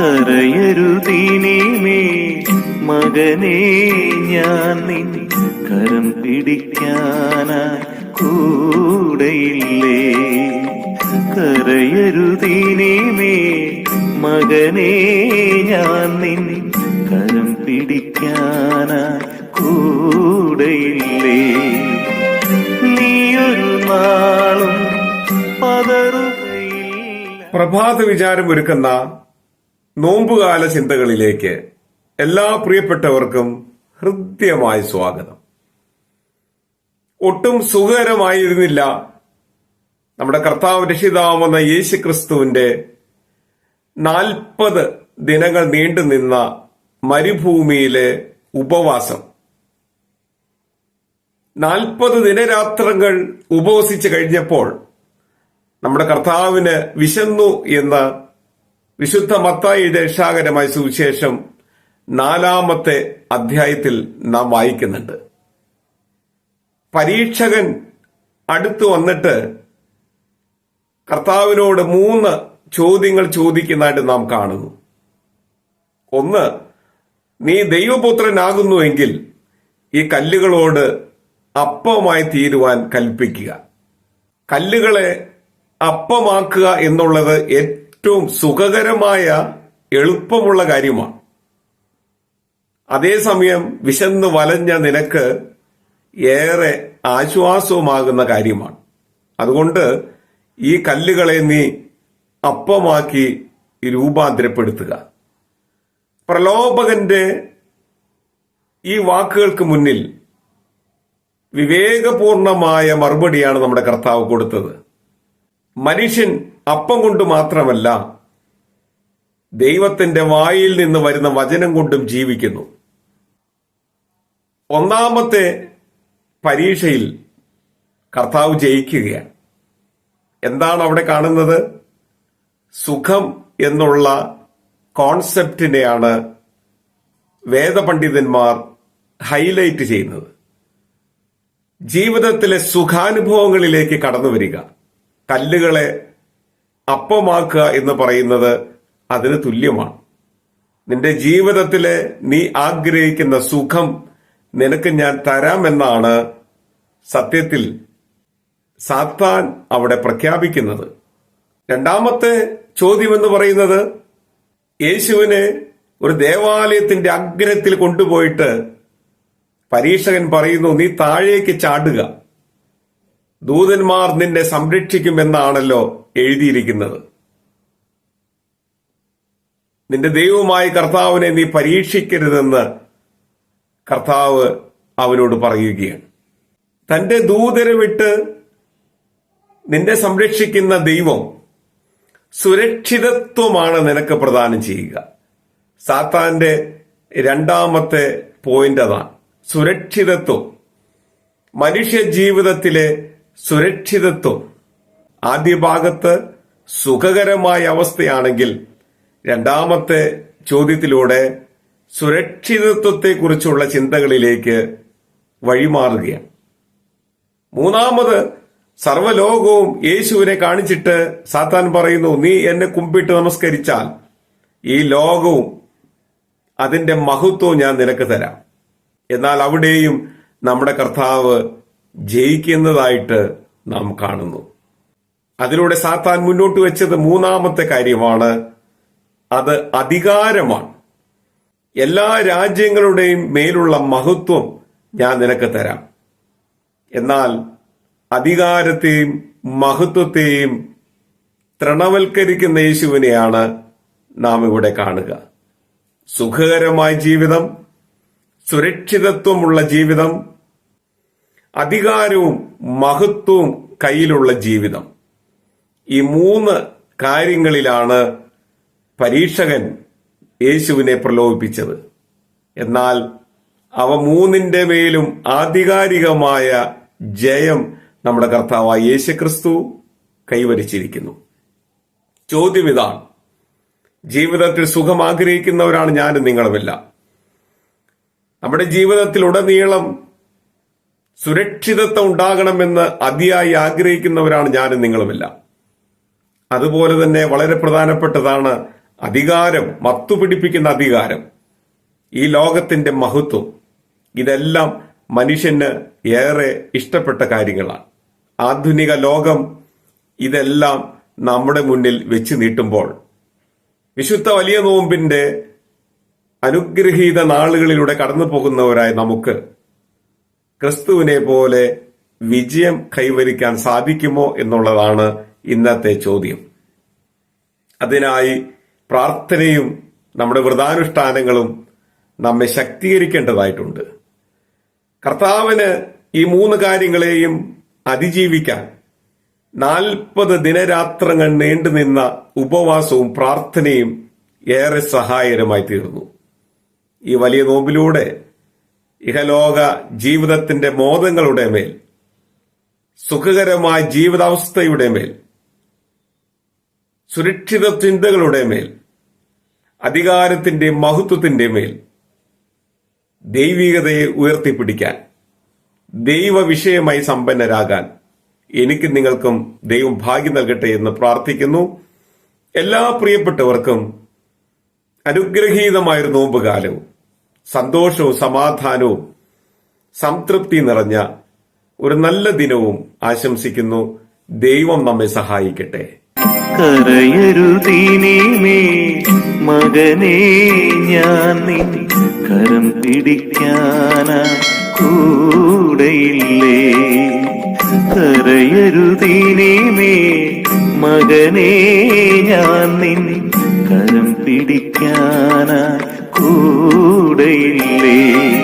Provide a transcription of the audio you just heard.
കരയരുതീനീമേ. മകനെ ഞാൻ നിൻ കരം പിടിക്കാനായി കൂടെയില്ലേ. കരയരുതീനീമേ മകനെ ഞാൻ നിൻ കരം പിടിക്കാനായി കൂടെയില്ലേ. നീയൊരു നാളും പതറുകയില്ല. പ്രഭാത വിചാരം ഒരുക്കുന്ന നോമ്പുകാല ചിന്തകളിലേക്ക് എല്ലാ പ്രിയപ്പെട്ടവർക്കും ഹൃദ്യമായ സ്വാഗതം. ഒട്ടും സുഖകരമായിരുന്നില്ല നമ്മുടെ കർത്താവ് രക്ഷിതാവുന്ന യേശു ക്രിസ്തുവിന്റെ നാൽപ്പത് ദിനങ്ങൾ നീണ്ടു നിന്ന മരുഭൂമിയിലെ ഉപവാസം. നാൽപ്പത് ദിനരാത്രങ്ങൾ ഉപവസിച്ചു കഴിഞ്ഞപ്പോൾ നമ്മുടെ കർത്താവിന് വിശന്നു എന്ന് വിശുദ്ധ മത്തായി രക്ഷാകരമായ സുവിശേഷം നാലാമത്തെ അധ്യായത്തിൽ നാം വായിക്കുന്നുണ്ട്. പരീക്ഷകൻ അടുത്തു വന്നിട്ട് കർത്താവിനോട് മൂന്ന് ചോദ്യങ്ങൾ ചോദിക്കുന്നതായിട്ട് നാം കാണുന്നു. ഒന്ന് നീ ദൈവപുത്രനാകുന്നുവെങ്കിൽ ഈ കല്ലുകളോട് അപ്പമായി തീരുവാൻ കൽപ്പിക്കുക. കല്ലുകളെ അപ്പമാക്കുക എന്നുള്ളത് ഏറ്റവും സുഖകരമായ എളുപ്പമുള്ള കാര്യമാണ്. അതേസമയം വിശന്ന് വലഞ്ഞ നിനക്ക് ഏറെ ആശ്വാസവുമാകുന്ന കാര്യമാണ്. അതുകൊണ്ട് ഈ കല്ലുകളെ നീ അപ്പമാക്കി രൂപാന്തരപ്പെടുത്തുക. പ്രലോഭകന്റെ ഈ വാക്കുകൾക്ക് മുന്നിൽ വിവേകപൂർണമായ മറുപടിയാണ് നമ്മുടെ കർത്താവ് കൊടുത്തത്. മനുഷ്യൻ അപ്പം കൊണ്ട് മാത്രമല്ല ദൈവത്തിന്റെ വായിൽ നിന്ന് വരുന്ന വചനം കൊണ്ടും ജീവിക്കുന്നു. ഒന്നാമത്തെ പരീക്ഷയിൽ കർത്താവ് ജയിക്കുകയാണ്. എന്താണ് അവിടെ കാണുന്നത്? സുഖം എന്നുള്ള കോൺസെപ്റ്റിനെയാണ് വേദപണ്ഡിതന്മാർ ഹൈലൈറ്റ് ചെയ്യുന്നത്. ജീവിതത്തിലെ സുഖാനുഭവങ്ങളിലേക്ക് കടന്നു വരിക. കല്ലുകളെ അപ്പമാക്കുക എന്ന് പറയുന്നത് അതിന് തുല്യമാണ്. നിന്റെ ജീവിതത്തിലെ നീ ആഗ്രഹിക്കുന്ന സുഖം നിനക്ക് ഞാൻ തരാമെന്നാണ് സത്യത്തിൽ സാത്താൻ അവിടെ പ്രഖ്യാപിക്കുന്നത്. രണ്ടാമത്തെ ചോദ്യം എന്ന് പറയുന്നത് യേശുവിനെ ഒരു ദേവാലയത്തിന്റെ അഗ്രത്തിൽ കൊണ്ടുപോയിട്ട് പരീക്ഷകൻ പറയുന്നു നീ താഴേക്ക് ചാടുക. ദൂതന്മാർ നിന്നെ സംരക്ഷിക്കുമെന്നാണല്ലോ എഴുതിയിരിക്കുന്നത്. നിന്റെ ദൈവമായ കർത്താവിനെ നീ പരീക്ഷിക്കരുതെന്ന് കർത്താവ് അവനോട് പറയുകയാണ്. തന്റെ ദൂതരെ വിട്ട് നിന്നെ സംരക്ഷിക്കുന്ന ദൈവം സുരക്ഷിതത്വമാണ് നിനക്ക് പ്രദാനം ചെയ്യുക. സാത്താന്റെ രണ്ടാമത്തെ പോയിന്റ് അതാണ്. സുരക്ഷിതത്വം. മനുഷ്യ ജീവിതത്തിലെ സുരക്ഷിതത്വം. ആദ്യ ഭാഗത്ത് സുഖകരമായ അവസ്ഥയാണെങ്കിൽ രണ്ടാമത്തെ ചോദ്യത്തിലൂടെ സുരക്ഷിതത്വത്തെക്കുറിച്ചുള്ള ചിന്തകളിലേക്ക് വഴിമാറുകയാണ്. മൂന്നാമത് സർവലോകവും യേശുവിനെ കാണിച്ചിട്ട് സാത്താൻ പറയുന്നു നീ എന്നെ കുമ്പിട്ട് നമസ്കരിച്ചാൽ ഈ ലോകവും അതിന്റെ മഹത്വവും ഞാൻ നിനക്ക് തരാം. എന്നാൽ അവിടെയും നമ്മുടെ കർത്താവ് ജയിക്കുന്നതായിട്ട് നാം കാണുന്നു. അതിലൂടെ സാത്താൻ മുന്നോട്ട് വെച്ചത് മൂന്നാമത്തെ കാര്യമാണ്. അത് അധികാരമാണ്. എല്ലാ രാജ്യങ്ങളുടെയും മേലുള്ള മഹത്വം ഞാൻ നിനക്ക് തരാം. എന്നാൽ അധികാരത്തെയും മഹത്വത്തെയും തൃണവൽക്കരിക്കുന്ന യേശുവിനെയാണ് നാം ഇവിടെ കാണുക. സുഖകരമായ ജീവിതം സുരക്ഷിതത്വമുള്ള ജീവിതം അധികാരവും മഹത്വവും കയ്യിലുള്ള ജീവിതം. ഈ മൂന്ന് കാര്യങ്ങളിലാണ് പരീക്ഷകൻ യേശുവിനെ പ്രലോഭിപ്പിച്ചത്. എന്നാൽ അവ മൂന്നിന്റെ മേലും ആധികാരികമായ ജയം നമ്മുടെ കർത്താവായ യേശുക്രിസ്തു കൈവരിച്ചിരിക്കുന്നു. ചോദ്യം ഇതാണ്. ജീവിതത്തിൽ സുഖം ആഗ്രഹിക്കുന്നവരാണ് ഞാനും നിങ്ങളുമെല്ലാം. നമ്മുടെ ജീവിതത്തിൽ ഉടനീളം സുരക്ഷിതത്വം ഉണ്ടാകണമെന്ന് അതിയായി ആഗ്രഹിക്കുന്നവരാണ് ഞാനും നിങ്ങളുമെല്ലാം. അതുപോലെ തന്നെ വളരെ പ്രധാനപ്പെട്ടതാണ് അധികാരം മത്തുപിടിപ്പിക്കുന്ന അധികാരം. ഈ ലോകത്തിന്റെ മഹത്വം. ഇതെല്ലാം മനുഷ്യന് ഏറെ ഇഷ്ടപ്പെട്ട കാര്യങ്ങളാണ്. ആധുനിക ലോകം ഇതെല്ലാം നമ്മുടെ മുന്നിൽ വെച്ച് നീട്ടുമ്പോൾ വിശുദ്ധ വലിയ നോമ്പിന്റെ അനുഗ്രഹീത നാളുകളിലൂടെ കടന്നു നമുക്ക് ക്രിസ്തുവിനെ പോലെ വിജയം കൈവരിക്കാൻ സാധിക്കുമോ എന്നുള്ളതാണ് ഇന്നത്തെ ചോദ്യം. അതിനായി പ്രാർത്ഥനയും നമ്മുടെ വ്രതാനുഷ്ഠാനങ്ങളും നമ്മെ ശക്തീകരിക്കേണ്ടതായിട്ടുണ്ട്. കർത്താവിന് ഈ മൂന്ന് കാര്യങ്ങളെയും അതിജീവിക്കാൻ നാൽപ്പത് ദിനരാത്രങ്ങൾ നീണ്ടുനിന്ന ഉപവാസവും പ്രാർത്ഥനയും ഏറെ സഹായകരമായി തീർന്നു. ഈ വലിയ നോമ്പിലൂടെ ഇഹലോക ജീവിതത്തിന്റെ മോദങ്ങളുടെ മേൽ സുഖകരമായ ജീവിതാവസ്ഥയുടെ മേൽ സുരക്ഷിത ചിന്തകളുടെ മേൽ അധികാരത്തിന്റെ മഹത്വത്തിന്റെ മേൽ ദൈവികതയെ ഉയർത്തിപ്പിടിക്കാൻ ദൈവവിഷയമായി സമ്പന്നരാകാൻ എനിക്ക് നിങ്ങൾക്കും ദൈവം ഭാഗ്യം നൽകട്ടെ എന്ന് പ്രാർത്ഥിക്കുന്നു. എല്ലാ പ്രിയപ്പെട്ടവർക്കും അനുഗ്രഹീതമായൊരു നോമ്പുകാലവും. സന്തോഷവും സമാധാനവും സംതൃപ്തി നിറഞ്ഞ ഒരു നല്ല ദിനവും ആശംസിക്കുന്നു. ദൈവം നമ്മെ സഹായിക്കട്ടെ. കരയരുതീനീമേ മകനെ ഞാൻ നിൻ കരം പിടിക്കാനാ കൂടെയില്ലേ? മകനെ ഞാൻ നിൻ കരം പിടിക്കാനാ കൂടെയില്ലേ